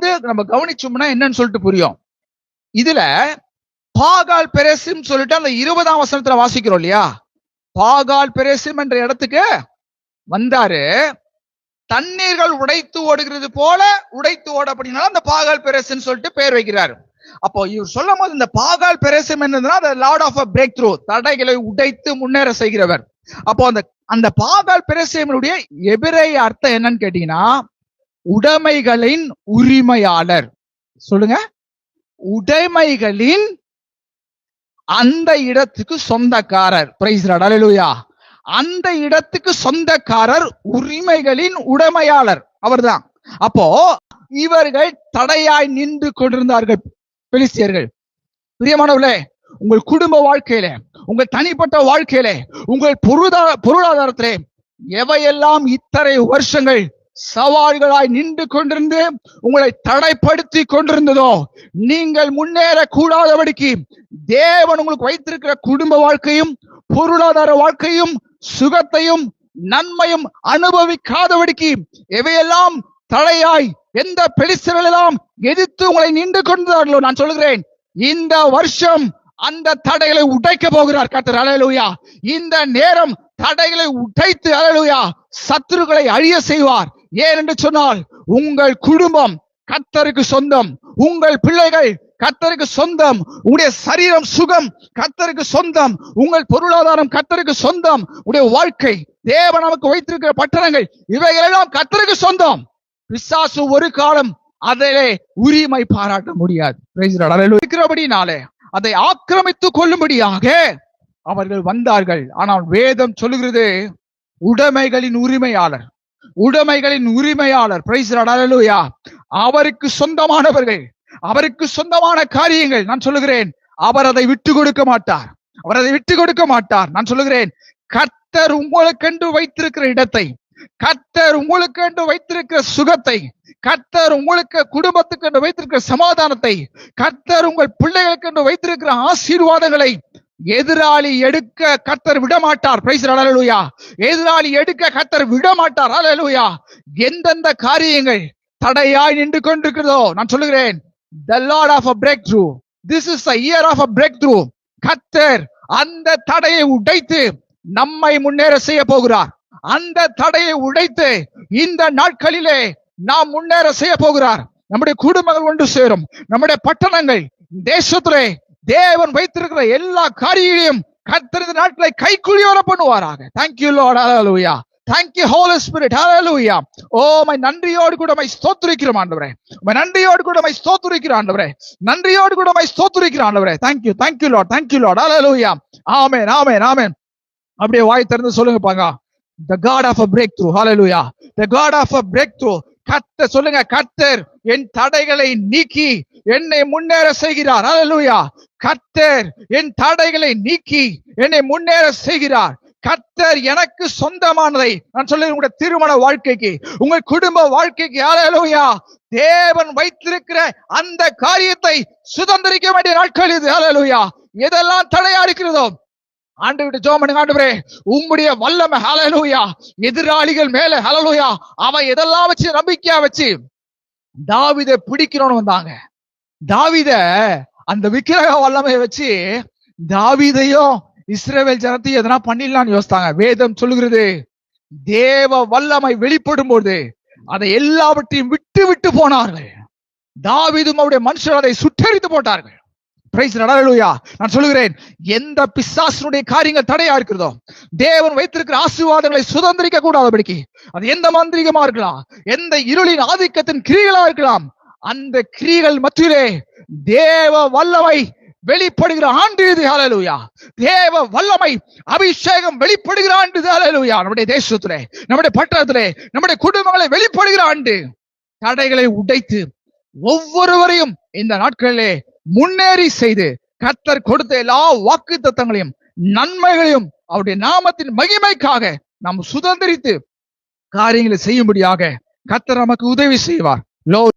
வந்து நம்ம கவனிச்சோம்னா என்னன்னு சொல்லிட்டு புரியும். இதுல பாகால் பெரேசிம் சொல்லிட்டு அந்த இருபதாம் வசனத்துல வாசிக்கிறோம் இல்லையா? பாகால் பெரேசிம் என்ற இடத்துக்கு வந்தாரு. தண்ணீர்கள் உடைத்து ஓடுகிறது போல உடைத்து ஓட அப்படின்னா அந்த பாகால் பெரேசின்னு சொல்லிட்டு பேர் வைக்கிறாரு. அப்போ இவர் சொல்லும் போது இந்த பாகால் பெரசிம் என்னதுன்னா அந்த lord of a breakthrough தடைகளை உடைத்து முன்னேற செய்கிறவர். அப்போ அந்த அந்த பாகால் பெரசியனுடைய எபிரேய அர்த்தம் என்னன்னு கேட்டீங்கன்னா உடைமைகளின் உரிமையாளர். சொல்லுங்க. உடைமைகளின் அந்த இடத்துக்கு சொந்தக்காரர். பிரைஸ் அடலுயா அந்த இடத்துக்கு சொந்தக்காரர் உரிமைகளின் உடைமையாளர். அவர்தான். அப்போ இவர்கள் தடையாய் நின்று கொண்டிருந்தார்கள். பெலிஸ்தியர்கள். பிரியமானவர்களே உங்கள் குடும்ப வாழ்க்கையில உங்கள் தனிப்பட்ட வாழ்க்கையில உங்கள் பொருளாதார பொருளாதாரத்திலே எவையெல்லாம் இத்தனை வருஷங்கள் சவால்களாய் நின்று கொண்டிருந்து உங்களை தடைப்படுத்தி கொண்டிருந்ததோ நீங்கள் முன்னேற கூடாதபடிக்கு தேவன் உங்களுக்கு வைத்திருக்கிற குடும்ப வாழ்க்கையும் பொருளாதார வாழ்க்கையும் சுகத்தையும் நன்மையும் அனுபவிக்காதபடிக்கு எவையெல்லாம் தடையாய் எந்த பெலிஸ்தர்கள் எல்லாம் எதிர்த்து உங்களை நின்று கொண்டார்களோ நான் சொல்கிறேன் இந்த வருஷம் அந்த தடைகளை உடைக்க போகிறார் கர்த்தர். அலையலூயா இந்த நேரம் தடைகளை உடைத்து அலையலூயா சத்துருக்களை அழிய செய்வார். ஏன் என்று சொன்னால் உங்கள் குடும்பம் கத்தருக்கு சொந்தம் உங்கள் பிள்ளைகள் கத்தருக்கு சொந்தம் உங்களுடைய சரீரம் சுகம் கத்தருக்கு சொந்தம் உங்கள் பொருளாதாரம் கத்தருக்கு சொந்தம் உடைய வாழ்க்கை தேவன் நமக்கு வைத்திருக்கிற பட்டணங்கள் இவைகளெல்லாம் கத்தருக்கு சொந்தம். பிசாசு ஒரு காலம் அதிலே உரிமை பாராட்ட முடியாது. இருக்கிறபடினாலே அதை ஆக்கிரமித்துக் கொள்ளும்படியாக அவர்கள் வந்தார்கள். ஆனால் வேதம் சொல்லுகிறது உடைமைகளின் உரிமையாளர். உடைமைகளின் உரிமையாளர். பிரைஸ் அடலுயா அவருக்கு சொந்தமானவர்கள். அவருக்கு சொந்தமான காரியங்கள். நான் சொல்லுகிறேன் அவர் அதை விட்டு கொடுக்க மாட்டார். அவர் அதை விட்டு கொடுக்க மாட்டார். நான் சொல்லுகிறேன் கர்த்தர் உங்களுக்கென்று வைத்திருக்கிற இடத்தை கர்த்தர் உங்களுக்கென்று வைத்திருக்கிற சுகத்தை கர்த்தர் உங்களுக்கு குடும்பத்துக்கு என்று வைத்திருக்கிற சமாதானத்தை கர்த்தர் உங்கள் பிள்ளைகளுக்கு என்று வைத்திருக்கிற ஆசீர்வாதங்களை எதிராளி எடுக்க கத்தர் விடமாட்டார். பிரைஸ் அலலுயா எதிராளி எடுக்க கத்தர் விடமாட்டார். அலலுயா எந்தெந்த காரியங்கள் தடையாய் நின்று கொண்டிருக்கிறதோ நான் சொல்லுகிறேன். The lord of a breakthrough this is a year of a breakthrough கத்தர் அந்த தடையை உடைத்து நம்மை முன்னேற செய்ய போகிறார். அந்த தடையை உடைத்து இந்த நாட்களிலே நாம் முன்னேற செய்ய போகிறார். நம்முடைய குடும்பங்கள் ஒன்று சேரும். நம்முடைய பட்டணங்கள் தேசத்திலே தேவன் வைத்திருக்கிற எல்லா காரியங்களையும் கர்த்தர் நாட்களை கைக்குழி வர பண்ணுவாராக thank you lord hallelujah thank you you spirit spirit. Oh oh, my நன்றியோடு கூட மை ஸ்தோத்திரிக்கிறோம் ஆண்டவரே. மை நன்றியோடு கூட மை ஸ்தோத்திரிக்கிறோம் ஆண்டவரே. நன்றியோடு கூட மை ஸ்தோத்திரிக்கிறோம் ஆண்டவரே. Thank you thank you thank thank you lord. Thank you lord. Hallelujah. Amen amen amen அப்படியே வாய் திறந்து சொல்லுங்க பாங்க. The god of a breakthrough. Hallelujah. The god of a breakthrough. கத்த சொல்லுங்க கத்தர் என் தடைகளை நீக்கி என்னை முன்னேற செய்கிறார். ஹalleluya கத்தர் என் தடைகளை நீக்கி என்னை முன்னேற செய்கிறார். கத்தர் எனக்கு சொந்தமானதை. நான் சொல்ல உங்களுடைய திருமண வாழ்க்கைக்கு உங்கள் குடும்ப வாழ்க்கைக்கு. ஹalleluya தேவன் வைத்திருக்கிற அந்த காரியத்தை சுதந்திரிக்க வேண்டிய நாட்கள் இது. ஹalleluya எதெல்லாம் தடையா இருக்கிறதோ. ஆண்டு விட்டு ஜோமனு பண்ணுங்க ஆண்டவரே. உம்முடைய வல்லமை ஹalleluya எதிராளிகள் மேல ஹalleluya அவன் எதெல்லாம் வச்சு நம்பிக்கையா வச்சு தாவிதை பிடிக்கிறோன்னு வந்தாங்க. தாவித அந்த விக்கிரக வல்லமையை வச்சு தாவிதையும் இஸ்ரேவேல் ஜனத்தையும் எதனா பண்ணிடலாம்னு யோசித்தாங்க. வேதம் சொல்லுகிறது தேவ வல்லமை வெளிப்படும் போது அதை எல்லாவற்றையும் விட்டு விட்டு போனார்கள். தாவிதும் அவருடைய மனுஷர் அதை சுட்டரித்து போட்டார்கள். பிரைஸ் நடலுயா நான் சொல்லுகிறேன் எந்த பிசாசனுடைய காரியங்கள் தடையா இருக்கிறதோ தேவன் வைத்திருக்கிற ஆசீர்வாதங்களை சுதந்திரிக்க கூடாதபடிக்கு அது எந்த மாந்திரிகமா இருக்கலாம் எந்த இருளின் ஆதிக்கத்தின் கிரிகளா இருக்கலாம் அந்த கிரிகள் மத்தியிலே தேவ வல்லமை வெளிப்படுகிற ஆண்டு இது. ஹalleluya. தேவ வல்லமை அபிஷேகம் வெளிப்படுகிற ஆண்டு இது. நம்முடைய தேசத்திலே நம்முடைய பட்டணத்திலே நம்முடைய குடும்பங்களை வெளிப்படுகிற ஆண்டு. தடைகளை உடைத்து ஒவ்வொருவரையும் இந்த நாட்களிலே முன்னேறி செய்து கத்தர் கொடுத்த எல்லா வாக்கு தத்தங்களையும் நன்மைகளையும் அவருடைய நாமத்தின் மகிமைக்காக நாம் சுதந்திரித்து காரியங்களை செய்யும்படியாக கத்தர் நமக்கு உதவி செய்வார். லோ